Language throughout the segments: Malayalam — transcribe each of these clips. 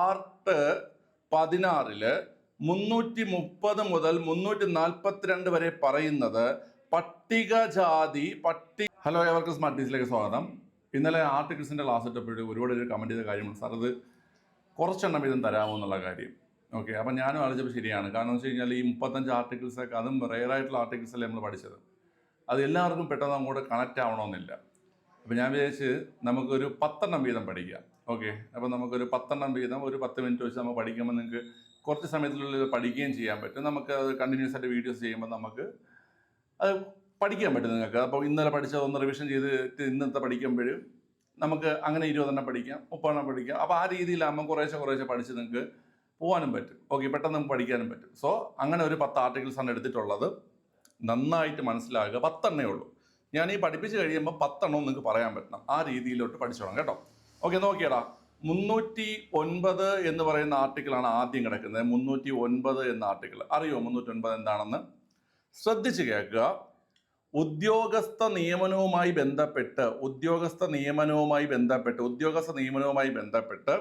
പാർട്ട് പതിനാറിൽ മുന്നൂറ്റി മുപ്പത് മുതൽ മുന്നൂറ്റി നാൽപ്പത്തിരണ്ട് വരെ പറയുന്നത് പട്ടികജാതി പട്ടി ഹലോ എവർക്കും സ്മാർട്ട് ടീസിലേക്ക് സ്വാഗതം. ഇന്നലെ ആർട്ടിക്കിൾസിന്റെ ക്ലാസ് ഇട്ടപ്പോഴും ഒരുപാട് പേര് കമന്റ് ചെയ്ത കാര്യമാണ് സാർ അത് കുറച്ചെണ്ണം വീതം തരാമോ എന്നുള്ള കാര്യം. ഓക്കെ അപ്പം ഞാനും ആലോചിച്ചപ്പോൾ ശരിയാണ്. കാരണം എന്ന് വെച്ച് കഴിഞ്ഞാൽ ഈ മുപ്പത്തഞ്ച് ആർട്ടിക്കിൾസ് ഒക്കെ അതും റെയർ ആയിട്ടുള്ള ആർട്ടിക്കിൾസ് അല്ലേ നമ്മൾ പഠിച്ചത്? അത് എല്ലാവർക്കും പെട്ടെന്ന് അങ്ങോട്ട് കണക്റ്റ് ആവണമെന്നില്ല. അപ്പം ഞാൻ വിചാരിച്ച് നമുക്കൊരു പത്തെണ്ണം വീതം പഠിക്കാം ഓക്കെ? അപ്പം നമുക്കൊരു പത്തെണ്ണം വീതം ഒരു പത്ത് മിനിറ്റ് വെച്ച് നമ്മൾ പഠിക്കുമ്പോൾ നിങ്ങൾക്ക് കുറച്ച് സമയത്തിനുള്ളിൽ പഠിക്കുകയും ചെയ്യാൻ പറ്റും. നമുക്ക് അത് കണ്ടിന്യൂസ് ആയിട്ട് വീഡിയോസ് ചെയ്യുമ്പോൾ നമുക്ക് അത് പഠിക്കാൻ പറ്റും നിങ്ങൾക്ക്. അപ്പോൾ ഇന്നലെ പഠിച്ചത് ഒന്ന് റിവിഷൻ ചെയ്തിട്ട് ഇന്നത്തെ പഠിക്കുമ്പോഴും നമുക്ക് അങ്ങനെ ഇരുപതെണ്ണം പഠിക്കാം മുപ്പതെണ്ണം പഠിക്കാം. അപ്പോൾ ആ രീതിയിലാകുമ്പോൾ കുറേശ്ശെ കുറേശ്ശെ പഠിച്ച് നിങ്ങൾക്ക് പോകാനും പറ്റും. ഓക്കെ? പെട്ടെന്ന് നമുക്ക് പഠിക്കാനും പറ്റും. സോ അങ്ങനെ ഒരു പത്ത് ആർട്ടിക്കിൾസ് ആണ് എടുത്തിട്ടുള്ളത്. നന്നായിട്ട് മനസ്സിലാകുക പത്തെണ്ണേ ഉള്ളൂ. ഞാൻ ഈ പഠിപ്പിച്ച് കഴിയുമ്പോൾ പത്തെണ്ണം നിങ്ങൾക്ക് പറയാൻ പറ്റണം. ആ രീതിയിലോട്ട് പഠിച്ചോണം കേട്ടോ. ഓക്കെ നോക്കിയടാ. മുന്നൂറ്റി ഒൻപത് എന്ന് പറയുന്ന ആർട്ടിക്കിളാണ് ആദ്യം കിടക്കുന്നത്. മുന്നൂറ്റി ഒൻപത് എന്ന ആർട്ടിക്കിൾ അറിയോ മുന്നൂറ്റി ഒൻപത് എന്താണെന്ന്? ശ്രദ്ധിച്ചു കേൾക്കുക. ഉദ്യോഗസ്ഥ നിയമനവുമായി ബന്ധപ്പെട്ട് ഉദ്യോഗസ്ഥ നിയമനവുമായി ബന്ധപ്പെട്ട് ഉദ്യോഗസ്ഥ നിയമനവുമായി ബന്ധപ്പെട്ട്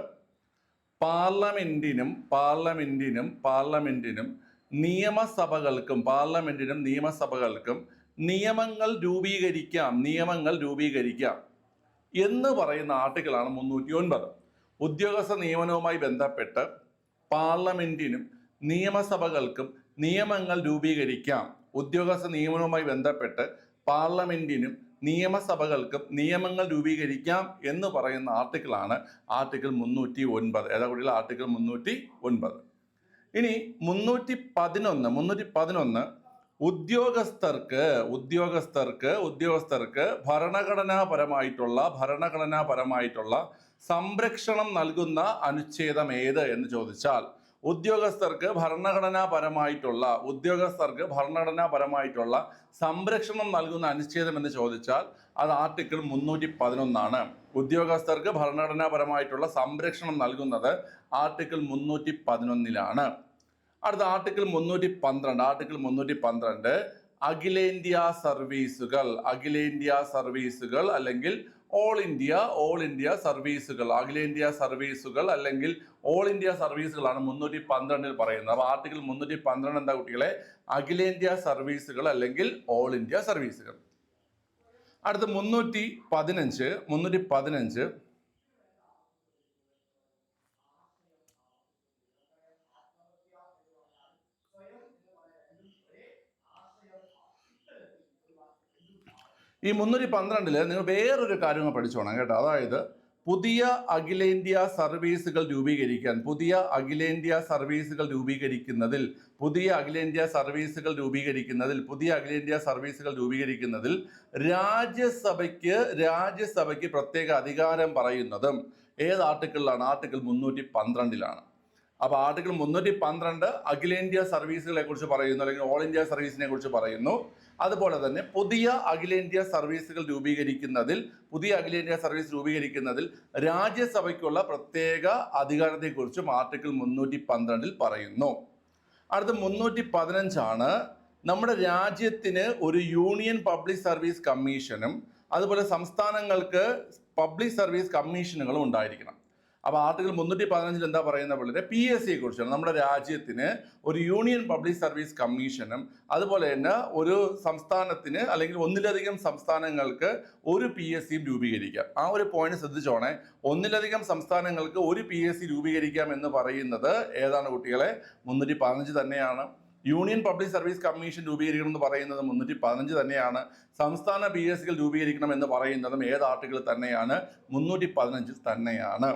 പാർലമെന്റിനും പാർലമെന്റിനും പാർലമെന്റിനും നിയമസഭകൾക്കും പാർലമെന്റിനും നിയമസഭകൾക്കും നിയമങ്ങൾ രൂപീകരിക്കാം നിയമങ്ങൾ രൂപീകരിക്കാം എന്ന് പറയുന്ന ആർട്ടിക്കിളാണ് മുന്നൂറ്റി ഒൻപത് ഉദ്യോഗസ്ഥ നിയമനവുമായി ബന്ധപ്പെട്ട് പാർലമെന്റിനും നിയമസഭകൾക്കും നിയമങ്ങൾ രൂപീകരിക്കാം. ഉദ്യോഗസ്ഥ നിയമനവുമായി ബന്ധപ്പെട്ട് പാർലമെന്റിനും നിയമസഭകൾക്കും നിയമങ്ങൾ രൂപീകരിക്കാം എന്ന് പറയുന്ന ആർട്ടിക്കിളാണ് ആർട്ടിക്കിൾ മുന്നൂറ്റി ഒൻപത് ഏതാ കൂടിയുള്ള ആർട്ടിക്കിൾ മുന്നൂറ്റി ഒൻപത് ഇനി മുന്നൂറ്റി പതിനൊന്ന് മുന്നൂറ്റി പതിനൊന്ന് ഉദ്യോഗസ്ഥർക്ക് ഉദ്യോഗസ്ഥർക്ക് ഉദ്യോഗസ്ഥർക്ക് ഭരണഘടനാപരമായിട്ടുള്ള ഭരണഘടനാപരമായിട്ടുള്ള സംരക്ഷണം നൽകുന്ന അനുച്ഛേദം ഏത് എന്ന് ചോദിച്ചാൽ ഉദ്യോഗസ്ഥർക്ക് ഭരണഘടനാപരമായിട്ടുള്ള ഉദ്യോഗസ്ഥർക്ക് ഭരണഘടനാപരമായിട്ടുള്ള സംരക്ഷണം നൽകുന്ന അനുച്ഛേദം എന്ന് ചോദിച്ചാൽ അത് ആർട്ടിക്കിൾ മുന്നൂറ്റി പതിനൊന്നാണ് ഉദ്യോഗസ്ഥർക്ക് ഭരണഘടനാപരമായിട്ടുള്ള സംരക്ഷണം നൽകുന്നത് ആർട്ടിക്കിൾ മുന്നൂറ്റി പതിനൊന്നിലാണ് അടുത്ത ആർട്ടിക്കിൾ മുന്നൂറ്റി പന്ത്രണ്ട് ആർട്ടിക്കിൾ മുന്നൂറ്റി പന്ത്രണ്ട് അഖിലേന്ത്യാ സർവീസുകൾ അഖിലേന്ത്യാ സർവീസുകൾ അല്ലെങ്കിൽ ഓൾ ഇന്ത്യ ഓൾ ഇന്ത്യ സർവീസുകൾ അഖിലേന്ത്യാ സർവീസുകൾ അല്ലെങ്കിൽ ഓൾ ഇന്ത്യ സർവീസുകളാണ് മുന്നൂറ്റി പന്ത്രണ്ടിൽ പറയുന്നത്. അപ്പോൾ ആർട്ടിക്കിൾ മുന്നൂറ്റി പന്ത്രണ്ട് എന്താ കുട്ടികളെ? അഖിലേന്ത്യാ സർവീസുകൾ അല്ലെങ്കിൽ ഓൾ ഇന്ത്യ സർവീസുകൾ. അടുത്ത മുന്നൂറ്റി പതിനഞ്ച് മുന്നൂറ്റി പതിനഞ്ച് ഈ മുന്നൂറ്റി പന്ത്രണ്ടിൽ നിങ്ങൾ വേറൊരു കാര്യം പഠിച്ചോണം കേട്ടോ. അതായത് പുതിയ അഖിലേന്ത്യാ സർവീസുകൾ രൂപീകരിക്കാൻ പുതിയ അഖിലേന്ത്യാ സർവീസുകൾ രൂപീകരിക്കുന്നതിൽ പുതിയ അഖിലേന്ത്യാ സർവീസുകൾ രൂപീകരിക്കുന്നതിൽ പുതിയ അഖിലേന്ത്യാ സർവീസുകൾ രൂപീകരിക്കുന്നതിൽ രാജ്യസഭയ്ക്ക് രാജ്യസഭയ്ക്ക് പ്രത്യേക അധികാരം പറയുന്നതും ഏത് ആർട്ടിക്കിളിലാണ്? ആർട്ടിക്കിൾ മുന്നൂറ്റി പന്ത്രണ്ടിലാണ് അപ്പോൾ ആർട്ടിക്കിൾ മുന്നൂറ്റി പന്ത്രണ്ട് അഖിലേന്ത്യാ സർവീസുകളെ കുറിച്ച് പറയുന്നു അല്ലെങ്കിൽ ഓൾ ഇന്ത്യ സർവീസിനെ കുറിച്ച് പറയുന്നു. അതുപോലെ തന്നെ പുതിയ അഖിലേന്ത്യാ സർവീസുകൾ രൂപീകരിക്കുന്നതിൽ പുതിയ അഖിലേന്ത്യാ സർവീസ് രൂപീകരിക്കുന്നതിൽ രാജ്യസഭയ്ക്കുള്ള പ്രത്യേക അധികാരത്തെക്കുറിച്ചും ആർട്ടിക്കിൾ മുന്നൂറ്റി പന്ത്രണ്ടിൽ പറയുന്നു. അടുത്ത മുന്നൂറ്റി പതിനഞ്ചാണ് നമ്മുടെ രാജ്യത്തിന് ഒരു യൂണിയൻ പബ്ലിക് സർവീസ് കമ്മീഷനും അതുപോലെ സംസ്ഥാനങ്ങൾക്ക് പബ്ലിക് സർവീസ് കമ്മീഷനുകളും ഉണ്ടായിരിക്കണം. അപ്പോൾ ആർട്ടിക്കിൾ മുന്നൂറ്റി പതിനഞ്ചിൽ എന്താ പറയുന്ന പോലെ പി എസ് സിയെ കുറിച്ചാണ്. നമ്മുടെ രാജ്യത്തിന് ഒരു യൂണിയൻ പബ്ലിക് സർവീസ് കമ്മീഷനും അതുപോലെ തന്നെ ഒരു സംസ്ഥാനത്തിന് അല്ലെങ്കിൽ ഒന്നിലധികം സംസ്ഥാനങ്ങൾക്ക് ഒരു പി എസ് സിയും രൂപീകരിക്കാം. ആ ഒരു പോയിന്റ് ശ്രദ്ധിച്ചോണേ. ഒന്നിലധികം സംസ്ഥാനങ്ങൾക്ക് ഒരു പി എസ് സി രൂപീകരിക്കാം എന്ന് പറയുന്നത് ഏതാണ് കുട്ടികളെ? മുന്നൂറ്റി പതിനഞ്ച് തന്നെയാണ്. യൂണിയൻ പബ്ലിക് സർവീസ് കമ്മീഷൻ രൂപീകരിക്കണം എന്ന് പറയുന്നത് മുന്നൂറ്റി പതിനഞ്ച് തന്നെയാണ്. സംസ്ഥാന പി എസ് സികൾ രൂപീകരിക്കണം എന്ന് പറയുന്നതും ഏത് ആർട്ടിക്കിൾ തന്നെയാണ്? മുന്നൂറ്റി പതിനഞ്ച് തന്നെയാണ്.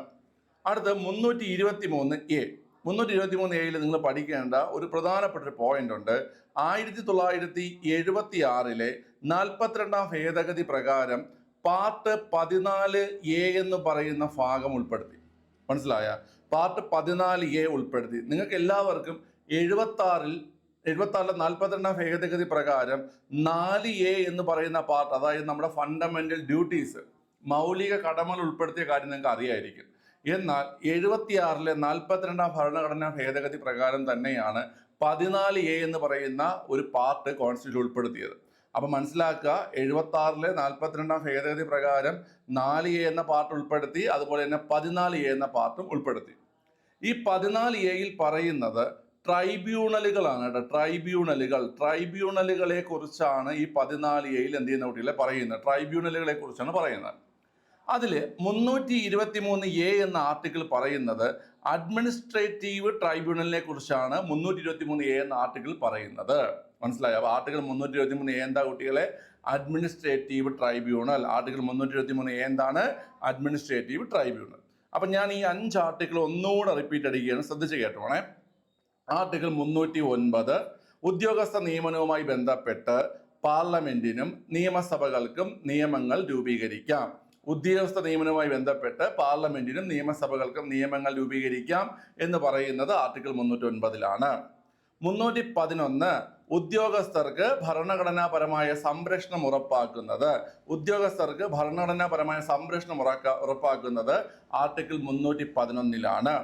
അടുത്ത് മുന്നൂറ്റി ഇരുപത്തി മൂന്ന് എ മുന്നൂറ്റി ഇരുപത്തി മൂന്ന് എയിൽ നിങ്ങൾ പഠിക്കേണ്ട ഒരു പ്രധാനപ്പെട്ട ഒരു പോയിന്റ് ഉണ്ട്. ആയിരത്തി തൊള്ളായിരത്തി എഴുപത്തി ആറിലെ നാൽപ്പത്തിരണ്ടാം ഭേദഗതി പ്രകാരം പാർട്ട് പതിനാല് എ എന്ന് പറയുന്ന ഭാഗം ഉൾപ്പെടുത്തി. മനസ്സിലായ? പാർട്ട് പതിനാല് എ ഉൾപ്പെടുത്തി. നിങ്ങൾക്ക് എല്ലാവർക്കും എഴുപത്തി ആറിൽ എഴുപത്തി ആറിലെ നാൽപ്പത്തിരണ്ടാം ഭേദഗതി പ്രകാരം നാല് എ എന്ന് പറയുന്ന പാർട്ട് അതായത് നമ്മുടെ ഫണ്ടമെന്റൽ ഡ്യൂട്ടീസ് മൗലിക കടമകൾ ഉൾപ്പെടുത്തിയ കാര്യം നിങ്ങൾക്ക് അറിയായിരിക്കും. എന്നാൽ എഴുപത്തിയാറിലെ നാൽപ്പത്തിരണ്ടാം ഭരണഘടനാ ഭേദഗതി പ്രകാരം തന്നെയാണ് പതിനാല് എ എന്ന് പറയുന്ന ഒരു പാർട്ട് കോൺസ്റ്റിറ്റ്യൂഷൻ ഉൾപ്പെടുത്തിയത്. അപ്പൊ മനസ്സിലാക്കുക എഴുപത്തി ആറിലെ നാൽപ്പത്തിരണ്ടാം ഭേദഗതി പ്രകാരം നാല് എ എന്ന പാർട്ട് ഉൾപ്പെടുത്തി അതുപോലെ തന്നെ പതിനാല് എ എന്ന പാർട്ടും ഉൾപ്പെടുത്തി. ഈ പതിനാല് എയിൽ പറയുന്നത് ട്രൈബ്യൂണലുകളാണ് കേട്ടോ ട്രൈബ്യൂണലുകൾ ട്രൈബ്യൂണലുകളെ കുറിച്ചാണ് ഈ പതിനാല് എയിൽ എന്ത് ചെയ്യുന്ന കുട്ടികളെ പറയുന്നത്? ട്രൈബ്യൂണലുകളെ കുറിച്ചാണ് പറയുന്നത്. അതിൽ മുന്നൂറ്റി ഇരുപത്തി മൂന്ന് എ എന്ന ആർട്ടിക്കിൾ പറയുന്നത് അഡ്മിനിസ്ട്രേറ്റീവ് ട്രൈബ്യൂണലിനെ കുറിച്ചാണ് മുന്നൂറ്റി ഇരുപത്തി മൂന്ന് എ എന്ന ആർട്ടിക്കിൾ പറയുന്നത്. മനസ്സിലായോ? അപ്പോൾ ആർട്ടിക്കിൾ മുന്നൂറ്റി ഇരുപത്തി മൂന്ന് എ എന്താ കുട്ടികളെ? Administrative tribunal. ആർട്ടിക്കിൾ മുന്നൂറ്റി ഇരുപത്തി മൂന്ന് എ എന്താണ്? Administrative tribunal. അപ്പം ഞാൻ ഈ അഞ്ച് ആർട്ടിക്കിൾ ഒന്നുകൂടെ റിപ്പീറ്റ് അടിക്കുകയാണ്. ശ്രദ്ധിച്ച് കേട്ടോണേ. ആർട്ടിക്കിൾ മുന്നൂറ്റി ഒൻപത് ഉദ്യോഗസ്ഥ നിയമനവുമായി ബന്ധപ്പെട്ട് പാർലമെന്റിനും നിയമസഭകൾക്കും നിയമങ്ങൾ രൂപീകരിക്കാം. ഉദ്യോഗസ്ഥ നിയമനവുമായി ബന്ധപ്പെട്ട് പാർലമെന്റിനും നിയമസഭകൾക്കും നിയമങ്ങൾ രൂപീകരിക്കാം എന്ന് പറയുന്നത് ആർട്ടിക്കിൾ മുന്നൂറ്റി ഒൻപതിലാണ് മുന്നൂറ്റി പതിനൊന്ന് ഉദ്യോഗസ്ഥർക്ക് ഭരണഘടനാപരമായ സംരക്ഷണം ഉറപ്പാക്കുന്നത്. ഉദ്യോഗസ്ഥർക്ക് ഭരണഘടനാപരമായ സംരക്ഷണം ഉറപ്പാക്കുന്നത് ആർട്ടിക്കിൾ മുന്നൂറ്റി പതിനൊന്നിലാണ്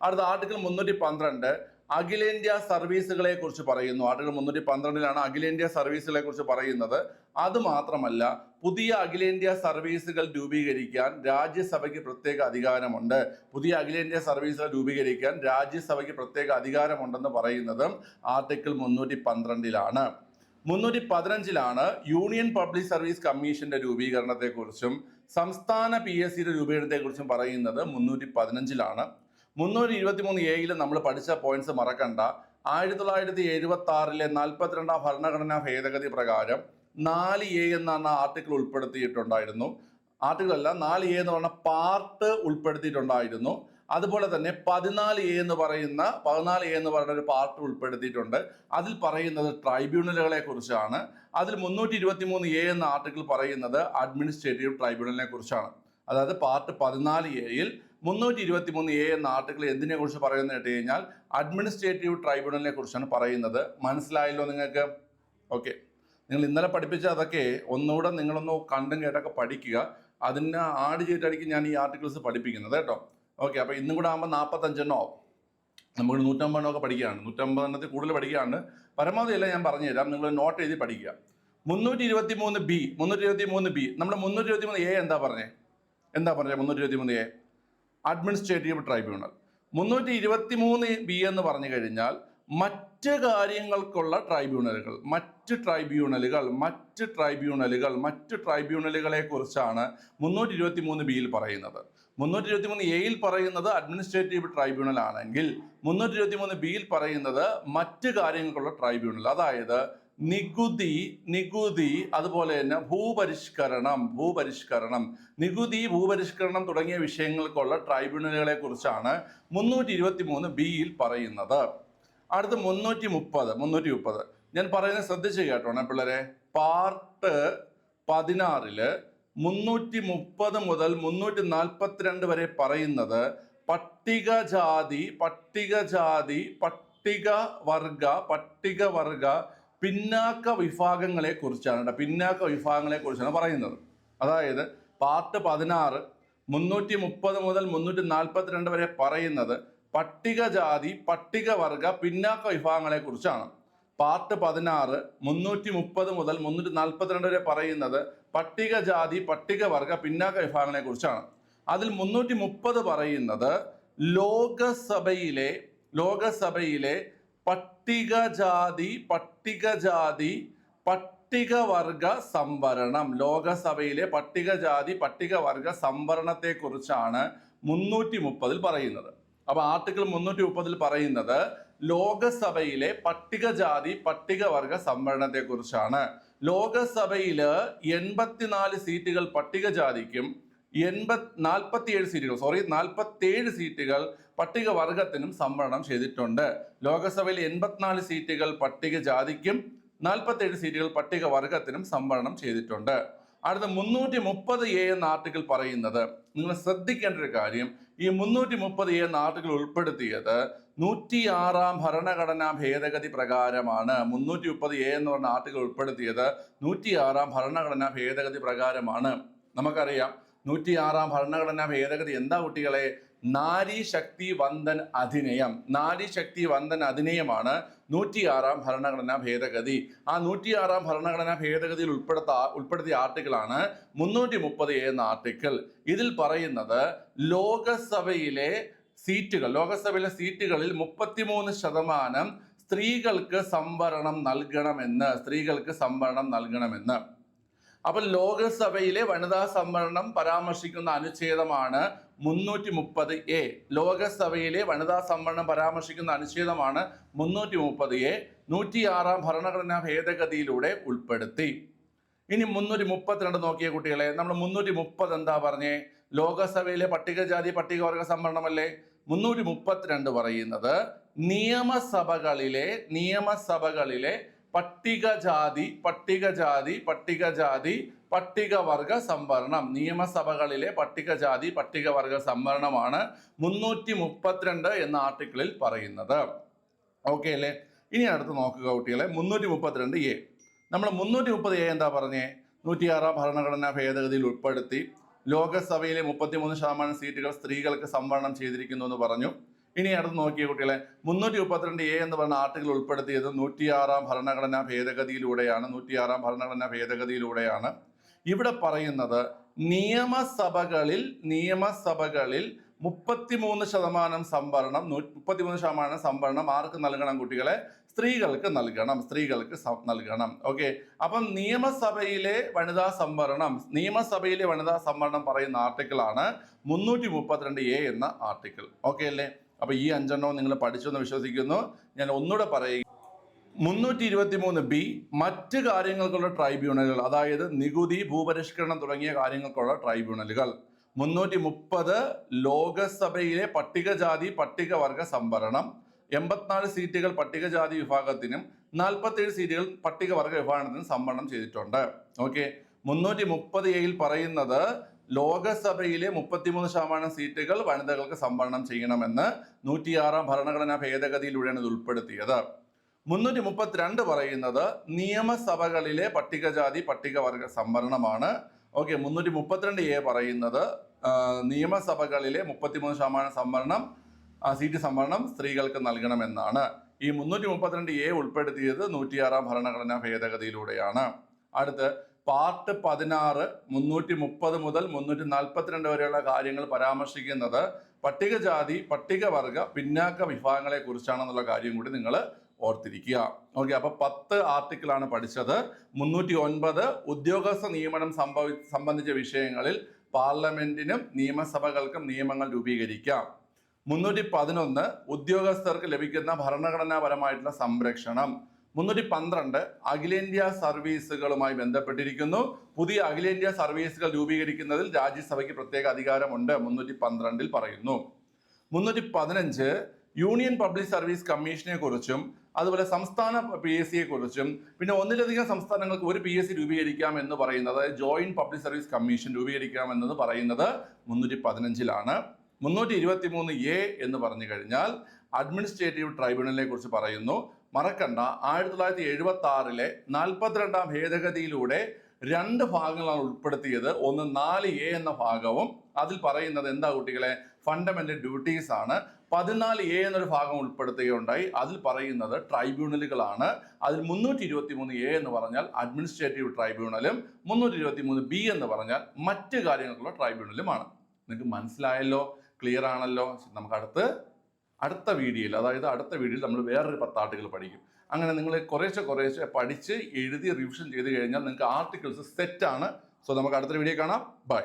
അടുത്ത ആർട്ടിക്കിൾ മുന്നൂറ്റി പന്ത്രണ്ട് അഖിലേന്ത്യാ സർവീസുകളെ കുറിച്ച് പറയുന്നു. ആർട്ടിക്കിൾ മുന്നൂറ്റി പന്ത്രണ്ടിലാണ് അഖിലേന്ത്യാ സർവീസുകളെ കുറിച്ച് പറയുന്നത്. അത് മാത്രമല്ല പുതിയ അഖിലേന്ത്യാ സർവീസുകൾ രൂപീകരിക്കാൻ രാജ്യസഭയ്ക്ക് പ്രത്യേക അധികാരമുണ്ട്. പുതിയ അഖിലേന്ത്യാ സർവീസുകൾ രൂപീകരിക്കാൻ രാജ്യസഭയ്ക്ക് പ്രത്യേക അധികാരമുണ്ടെന്ന് പറയുന്നതും ആർട്ടിക്കിൾ മുന്നൂറ്റി പന്ത്രണ്ടിലാണ്. മുന്നൂറ്റി പതിനഞ്ചിലാണ് യൂണിയൻ പബ്ലിക് സർവീസ് കമ്മീഷന്റെ രൂപീകരണത്തെക്കുറിച്ചും സംസ്ഥാന പി എസ് സിയുടെ രൂപീകരണത്തെക്കുറിച്ചും പറയുന്നത് മുന്നൂറ്റി പതിനഞ്ചിലാണ്. മുന്നൂറ്റി ഇരുപത്തി മൂന്ന് എയിൽ നമ്മൾ പഠിച്ച പോയിന്റ്സ് മറക്കണ്ട. ആയിരത്തി തൊള്ളായിരത്തി എഴുപത്തി ആറിലെ നാൽപ്പത്തിരണ്ടാം ഭരണഘടനാ ഭേദഗതി പ്രകാരം നാല് എ എന്നാണ് ആർട്ടിക്കിൾ ഉൾപ്പെടുത്തിയിട്ടുണ്ടായിരുന്നു. ആർട്ടിക്കിൾ അല്ല നാല് എ എന്ന് പറഞ്ഞ പാർട്ട് ഉൾപ്പെടുത്തിയിട്ടുണ്ടായിരുന്നു. അതുപോലെ തന്നെ പതിനാല് എ എന്ന് പറയുന്ന പതിനാല് എ എന്ന് പറയുന്ന ഒരു പാർട്ട് ഉൾപ്പെടുത്തിയിട്ടുണ്ട്. അതിൽ പറയുന്നത് ട്രൈബ്യൂണലുകളെ കുറിച്ചാണ്. അതിൽ മുന്നൂറ്റി ഇരുപത്തി മൂന്ന് എ എന്ന ആർട്ടിക്കിൾ പറയുന്നത് അഡ്മിനിസ്ട്രേറ്റീവ് ട്രൈബ്യൂണലിനെ കുറിച്ചാണ്. അതായത് പാർട്ട് പതിനാല് എയിൽ മുന്നൂറ്റി ഇരുപത്തി മൂന്ന് എ എന്ന ആർട്ടിക്കിൾ എന്തിനെ കുറിച്ച് പറയുന്നത് കേട്ട് കഴിഞ്ഞാൽ അഡ്മിനിസ്ട്രേറ്റീവ് ട്രൈബ്യൂണലിനെ കുറിച്ചാണ് പറയുന്നത്. മനസ്സിലായല്ലോ നിങ്ങൾക്ക്? ഓക്കെ. നിങ്ങൾ ഇന്നലെ പഠിപ്പിച്ച അതൊക്കെ ഒന്നുകൂടെ നിങ്ങളൊന്ന് കണ്ടും കേട്ടൊക്കെ പഠിക്കുക. അതിന് ആഡ് ചെയ്തിട്ടായിരിക്കും ഞാൻ ഈ ആർട്ടിക്കിൾസ് പഠിപ്പിക്കുന്നത് കേട്ടോ. ഓക്കെ അപ്പോൾ ഇന്നും കൂടെ ആകുമ്പോൾ നാൽപ്പത്തഞ്ചെണ്ണം നമുക്ക് നൂറ്റമ്പതെണ്ണമൊക്കെ പഠിക്കുകയാണ്. നൂറ്റമ്പതെണ്ണത്തിൽ കൂടുതൽ പഠിക്കുകയാണ്. പരമാവധി എല്ലാം ഞാൻ പറഞ്ഞുതരാം നിങ്ങൾ നോട്ട് എഴുതി പഠിക്കുക. മുന്നൂറ്റി ഇരുപത്തി മൂന്ന് ബി മുന്നൂറ്റി ഇരുപത്തി മൂന്ന് ബി. നമ്മുടെ മുന്നൂറ്റി ഇരുപത്തി മൂന്ന് എ എന്താ പറഞ്ഞേ? എന്താ പറഞ്ഞേ മുന്നൂറ്റി ഇരുപത്തി മൂന്ന് എ? അഡ്മിനിസ്ട്രേറ്റീവ് ട്രൈബ്യൂണൽ മുന്നൂറ്റി ഇരുപത്തി മൂന്ന് ബി എന്ന് പറഞ്ഞു കഴിഞ്ഞാൽ മറ്റ് കാര്യങ്ങൾക്കുള്ള ട്രൈബ്യൂണലുകൾ മറ്റ് ട്രൈബ്യൂണലുകൾ മറ്റ് ട്രൈബ്യൂണലുകൾ മറ്റ് ട്രൈബ്യൂണലുകളെ കുറിച്ചാണ് മുന്നൂറ്റി ഇരുപത്തി മൂന്ന് ബിയിൽ പറയുന്നത്. മുന്നൂറ്റി ഇരുപത്തി മൂന്ന് എയിൽ പറയുന്നത് അഡ്മിനിസ്ട്രേറ്റീവ് ട്രൈബ്യൂണൽ ആണെങ്കിൽ മുന്നൂറ്റി ഇരുപത്തി മൂന്ന് ബിയിൽ പറയുന്നത് മറ്റ് കാര്യങ്ങൾക്കുള്ള ട്രൈബ്യൂണൽ അതായത് നികുതി നികുതി അതുപോലെ തന്നെ ഭൂപരിഷ്കരണം ഭൂപരിഷ്കരണം. നികുതി ഭൂപരിഷ്കരണം തുടങ്ങിയ വിഷയങ്ങൾക്കുള്ള ട്രൈബ്യൂണലുകളെ കുറിച്ചാണ് മുന്നൂറ്റി ഇരുപത്തി മൂന്ന് ബിയിൽ പറയുന്നത്. അടുത്ത് മുന്നൂറ്റി മുപ്പത് മുന്നൂറ്റി മുപ്പത് ഞാൻ പറയുന്നത് ശ്രദ്ധിച്ച് കേട്ടോണേ പിള്ളേരെ. പാർട്ട് പതിനാറിൽ മുന്നൂറ്റി മുപ്പത് മുതൽ മുന്നൂറ്റി നാൽപ്പത്തിരണ്ട് വരെ പറയുന്നത് പട്ടികജാതി പട്ടികജാതി പട്ടികവർഗ പട്ടികവർഗ പിന്നാക്ക വിഭാഗങ്ങളെ കുറിച്ചാണ് പിന്നാക്ക വിഭാഗങ്ങളെ കുറിച്ചാണ് പറയുന്നത്. അതായത് പാർട്ട് പതിനാറ് മുന്നൂറ്റി മുപ്പത് മുതൽ മുന്നൂറ്റി നാൽപ്പത്തിരണ്ട് വരെ പറയുന്നത് പട്ടികജാതി പട്ടികവർഗ പിന്നാക്ക വിഭാഗങ്ങളെ കുറിച്ചാണ്. പാർട്ട് പതിനാറ് മുന്നൂറ്റി മുപ്പത് മുതൽ മുന്നൂറ്റി നാൽപ്പത്തിരണ്ട് വരെ പറയുന്നത് പട്ടികജാതി പട്ടികവർഗ പിന്നാക്ക വിഭാഗങ്ങളെ കുറിച്ചാണ്. അതിൽ മുന്നൂറ്റി മുപ്പത് പറയുന്നത് ലോകസഭയിലെ ലോകസഭയിലെ പട്ടികജാതി പട്ടികജാതി പട്ടികവർഗ സംവരണം. ലോകസഭയിലെ പട്ടികജാതി പട്ടികവർഗ സംവരണത്തെ കുറിച്ചാണ് മുന്നൂറ്റി മുപ്പതിൽ പറയുന്നത്. അപ്പൊ ആർട്ടിക്കിൾ മുന്നൂറ്റി മുപ്പതിൽ പറയുന്നത് ലോകസഭയിലെ പട്ടികജാതി പട്ടികവർഗ സംവരണത്തെ കുറിച്ചാണ് ലോകസഭയിൽ എൺപത്തിനാല് സീറ്റുകൾ പട്ടികജാതിക്കും എൺപത് നാൽപ്പത്തിയേഴ് സീറ്റുകൾ സോറി നാൽപ്പത്തിയേഴ് സീറ്റുകൾ പട്ടികവർഗത്തിനും സംവരണം ചെയ്തിട്ടുണ്ട്. ലോകസഭയിൽ എൺപത്തിനാല് സീറ്റുകൾ പട്ടികജാതിക്കും നാൽപ്പത്തേഴ് സീറ്റുകൾ പട്ടികവർഗത്തിനും സംവരണം ചെയ്തിട്ടുണ്ട്. അടുത്ത മുന്നൂറ്റി മുപ്പത് എ എന്ന ആർട്ടിക്കിൾ പറയുന്നത് നിങ്ങൾ ശ്രദ്ധിക്കേണ്ട ഒരു കാര്യം ഈ മുന്നൂറ്റി മുപ്പത് എ എന്ന ആർട്ടിക്കിൾ ഉൾപ്പെടുത്തിയത് നൂറ്റി ആറാം ഭരണഘടനാ ഭേദഗതി പ്രകാരമാണ്. മുന്നൂറ്റി മുപ്പത് എ എന്ന് പറഞ്ഞ ആർട്ടിക്കിൾ ഉൾപ്പെടുത്തിയത് നൂറ്റി ആറാം ഭരണഘടനാ ഭേദഗതി പ്രകാരമാണ്. നമുക്കറിയാം നൂറ്റി ആറാം ഭരണഘടനാ ഭേദഗതി എന്താ കുട്ടികളെ? നാരി ശക്തി വന്ദൻ അധിനയം. നാരി ശക്തി വന്ദൻ അധിനയമാണ് നൂറ്റിയാറാം ഭരണഘടനാ ഭേദഗതി. ആ നൂറ്റിയാറാം ഭരണഘടനാ ഭേദഗതിയിൽ ഉൾപ്പെടുത്ത ഉൾപ്പെടുത്തിയ ആർട്ടിക്കിളാണ് മുന്നൂറ്റി മുപ്പത് എന്ന ആർട്ടിക്കിൾ. ഇതിൽ പറയുന്നത് ലോകസഭയിലെ സീറ്റുകൾ ലോകസഭയിലെ സീറ്റുകളിൽ മുപ്പത്തിമൂന്ന് ശതമാനം സ്ത്രീകൾക്ക് സംവരണം നൽകണമെന്ന് സ്ത്രീകൾക്ക് സംവരണം നൽകണമെന്ന്. അപ്പോൾ ലോകസഭയിലെ വനിതാ സംവരണം പരാമർശിക്കുന്ന അനുച്ഛേദമാണ് മുന്നൂറ്റി മുപ്പത് എ. ലോകസഭയിലെ വനിതാ സംവരണം പരാമർശിക്കുന്ന അനുച്ഛേദമാണ് മുന്നൂറ്റി മുപ്പത് എ. നൂറ്റിയാറാം ഭരണഘടനാ ഭേദഗതിയിലൂടെ ഉൾപ്പെടുത്തി. ഇനി മുന്നൂറ്റി മുപ്പത്തിരണ്ട് നോക്കിയ കുട്ടികളെ. നമ്മൾ മുന്നൂറ്റി മുപ്പത് എന്താ പറഞ്ഞേ? ലോകസഭയിലെ പട്ടികജാതി പട്ടികവർഗ സംവരണമല്ലേ? മുന്നൂറ്റി മുപ്പത്തിരണ്ട് പറയുന്നത് നിയമസഭകളിലെ നിയമസഭകളിലെ പട്ടികജാതി പട്ടികജാതി പട്ടികജാതി പട്ടികവർഗ സംവരണം. നിയമസഭകളിലെ പട്ടികജാതി പട്ടികവർഗ സംവരണമാണ് മുന്നൂറ്റി മുപ്പത്തിരണ്ട് എന്ന ആർട്ടിക്കിളിൽ പറയുന്നത്. ഓക്കെ അല്ലേ? ഇനി അടുത്ത് നോക്കുക കുട്ടികളെ. മുന്നൂറ്റി മുപ്പത്തിരണ്ട് എ നമ്മൾ മുന്നൂറ്റി മുപ്പത് എ എന്താ പറഞ്ഞേ? നൂറ്റിയാറാം ഭരണഘടനാ ഭേദഗതിയിൽ ഉൾപ്പെടുത്തി ലോകസഭയിലെ മുപ്പത്തിമൂന്ന് ശതമാനം സീറ്റുകൾ സ്ത്രീകൾക്ക് സംവരണം ചെയ്തിരിക്കുന്നു എന്ന് പറഞ്ഞു. ഇനി അടുത്ത് നോക്കിയ കുട്ടികളെ. മുന്നൂറ്റി മുപ്പത്തിരണ്ട് എ എന്ന് പറഞ്ഞ ആർട്ടിക്കിൾ ഉൾപ്പെടുത്തിയത് നൂറ്റിയാറാം ഭരണഘടനാ ഭേദഗതിയിലൂടെയാണ് നൂറ്റിയാറാം ഭരണഘടനാ ഭേദഗതിയിലൂടെയാണ്. ഇവിടെ പറയുന്നത് നിയമസഭകളിൽ നിയമസഭകളിൽ മുപ്പത്തിമൂന്ന് ശതമാനം സംവരണം മുപ്പത്തിമൂന്ന് ശതമാനം സംവരണം ആർക്ക് നൽകണം കുട്ടികളെ? സ്ത്രീകൾക്ക് നൽകണം സ്ത്രീകൾക്ക് നൽകണം. ഓക്കെ. അപ്പം നിയമസഭയിലെ വനിതാ സംവരണം നിയമസഭയിലെ വനിതാ സംവരണം പറയുന്ന ആർട്ടിക്കിളാണ് മുന്നൂറ്റി മുപ്പത്തിരണ്ട് എ എന്ന ആർട്ടിക്കിൾ. ഓക്കെ അല്ലേ? അപ്പൊ ഈ അഞ്ചെണ്ണവും നിങ്ങൾ പഠിച്ചെന്ന് വിശ്വസിക്കുന്നു. ഞാൻ ഒന്നുകൂടെ പറയുക. മുന്നൂറ്റി ഇരുപത്തി മൂന്ന് ബി മറ്റ് കാര്യങ്ങൾക്കുള്ള ട്രൈബ്യൂണലുകൾ അതായത് നികുതി ഭൂപരിഷ്കരണം തുടങ്ങിയ കാര്യങ്ങൾക്കുള്ള ട്രൈബ്യൂണലുകൾ. മുന്നൂറ്റി മുപ്പത് ലോകസഭയിലെ പട്ടികജാതി പട്ടികവർഗ സംവരണം. എൺപത്തിനാല് സീറ്റുകൾ പട്ടികജാതി വിഭാഗത്തിനും നാൽപ്പത്തേഴ് സീറ്റുകൾ പട്ടികവർഗ വിഭാഗത്തിനും സംവരണം ചെയ്തിട്ടുണ്ട്. ഓക്കെ. മുന്നൂറ്റി മുപ്പത് എയിൽ പറയുന്നത് ലോകസഭയിലെ മുപ്പത്തിമൂന്ന് ശതമാനം സീറ്റുകൾ വനിതകൾക്ക് സംവരണം ചെയ്യണമെന്ന് നൂറ്റിയാറാം ഭരണഘടനാ ഭേദഗതിയിലൂടെയാണ് ഇത് ഉൾപ്പെടുത്തിയത്. മുന്നൂറ്റി മുപ്പത്തിരണ്ട് പറയുന്നത് നിയമസഭകളിലെ പട്ടികജാതി പട്ടികവർഗ സംവരണമാണ്. ഓക്കെ മുന്നൂറ്റി മുപ്പത്തിരണ്ട് എ പറയുന്നത് നിയമസഭകളിലെ മുപ്പത്തിമൂന്ന് ശതമാനം സംവരണം സീറ്റ് സംവരണം സ്ത്രീകൾക്ക് നൽകണമെന്നാണ്. ഈ മുന്നൂറ്റി മുപ്പത്തിരണ്ട് എ ഉൾപ്പെടുത്തിയത് നൂറ്റിയാറാം ഭരണഘടനാ ഭേദഗതിയിലൂടെയാണ്. അടുത്ത് പാർട്ട് പതിനാറ് മുന്നൂറ്റി മുപ്പത് മുതൽ മുന്നൂറ്റി നാൽപ്പത്തിരണ്ട് വരെയുള്ള കാര്യങ്ങൾ പരാമർശിക്കുന്നത് പട്ടികജാതി പട്ടികവർഗ പിന്നാക്ക വിഭാഗങ്ങളെ കുറിച്ചാണെന്നുള്ള കാര്യം കൂടി നിങ്ങൾ ഓർത്തിരിക്കുക. ഓക്കെ അപ്പൊ പത്ത് ആർട്ടിക്കിളാണ് പഠിച്ചത്. മുന്നൂറ്റി ഒൻപത് ഉദ്യോഗസ്ഥ നിയമനം സംഭവി സംബന്ധിച്ച വിഷയങ്ങളിൽ പാർലമെന്റിനും നിയമസഭകൾക്കും നിയമങ്ങൾ രൂപീകരിക്കാം. മുന്നൂറ്റി പതിനൊന്ന് ഉദ്യോഗസ്ഥർക്ക് ലഭിക്കുന്ന ഭരണഘടനാപരമായിട്ടുള്ള സംരക്ഷണം. മുന്നൂറ്റി പന്ത്രണ്ട് അഖിലേന്ത്യാ സർവീസുകളുമായി ബന്ധപ്പെട്ടിരിക്കുന്നു. പുതിയ അഖിലേന്ത്യാ സർവീസുകൾ രൂപീകരിക്കുന്നതിൽ രാജ്യസഭയ്ക്ക് പ്രത്യേക അധികാരമുണ്ട് മുന്നൂറ്റി പന്ത്രണ്ടിൽ പറയുന്നു. മുന്നൂറ്റി പതിനഞ്ച് യൂണിയൻ പബ്ലിക് സർവീസ് കമ്മീഷനെ കുറിച്ചും അതുപോലെ സംസ്ഥാന പി എസ് സിയെ കുറിച്ചും പിന്നെ ഒന്നിലധികം സംസ്ഥാനങ്ങൾക്ക് ഒരു പി എസ് സി രൂപീകരിക്കാം എന്ന് പറയുന്നത് അതായത് ജോയിന്റ് പബ്ലിക് സർവീസ് കമ്മീഷൻ രൂപീകരിക്കാം എന്നത് പറയുന്നത് മുന്നൂറ്റി പതിനഞ്ചിലാണ് മുന്നൂറ്റി ഇരുപത്തി മൂന്ന് എ എന്ന് പറഞ്ഞു കഴിഞ്ഞാൽ അഡ്മിനിസ്ട്രേറ്റീവ് ട്രൈബ്യൂണലിനെ കുറിച്ച് പറയുന്നു. മറക്കണ്ട. ആയിരത്തി തൊള്ളായിരത്തി എഴുപത്തി ആറിലെ നാൽപ്പത്തിരണ്ടാം ഭേദഗതിയിലൂടെ രണ്ട് ഭാഗങ്ങളാണ് ഉൾപ്പെടുത്തിയത്. ഒന്ന് നാല് എ എന്ന ഭാഗവും അതിൽ പറയുന്നത് എന്താ കുട്ടികളെ? ഫണ്ടമെന്റൽ ഡ്യൂട്ടീസ് ആണ്. പതിനാല് എ എന്നൊരു ഭാഗം ഉൾപ്പെടുത്തുകയുണ്ടായി. അതിൽ പറയുന്നത് ട്രൈബ്യൂണലുകളാണ് അതിൽ മുന്നൂറ്റി ഇരുപത്തി മൂന്ന് എ എന്ന് പറഞ്ഞാൽ അഡ്മിനിസ്ട്രേറ്റീവ് ട്രൈബ്യൂണലും മുന്നൂറ്റി ഇരുപത്തി മൂന്ന് ബി എന്ന് പറഞ്ഞാൽ മറ്റ് കാര്യങ്ങൾക്കുള്ള ട്രൈബ്യൂണലുമാണ് നിങ്ങൾക്ക് മനസ്സിലായല്ലോ? ക്ലിയർ ആണല്ലോ? നമുക്ക് അടുത്ത് അടുത്ത വീഡിയോയിൽ അതായത് അടുത്ത വീഡിയോയിൽ നമ്മൾ വേറൊരു പത്ത് ആർട്ടിക്കിൾ പഠിക്കും. അങ്ങനെ നിങ്ങൾ കുറേശ്ശെ കുറേശ്ശെ പഠിച്ച് എഴുതി റിവിഷൻ ചെയ്ത് കഴിഞ്ഞാൽ നിങ്ങൾക്ക് ആർട്ടിക്കിൾസ് സെറ്റാണ് സോ നമുക്ക് അടുത്തൊരു വീഡിയോ കാണാം. ബൈ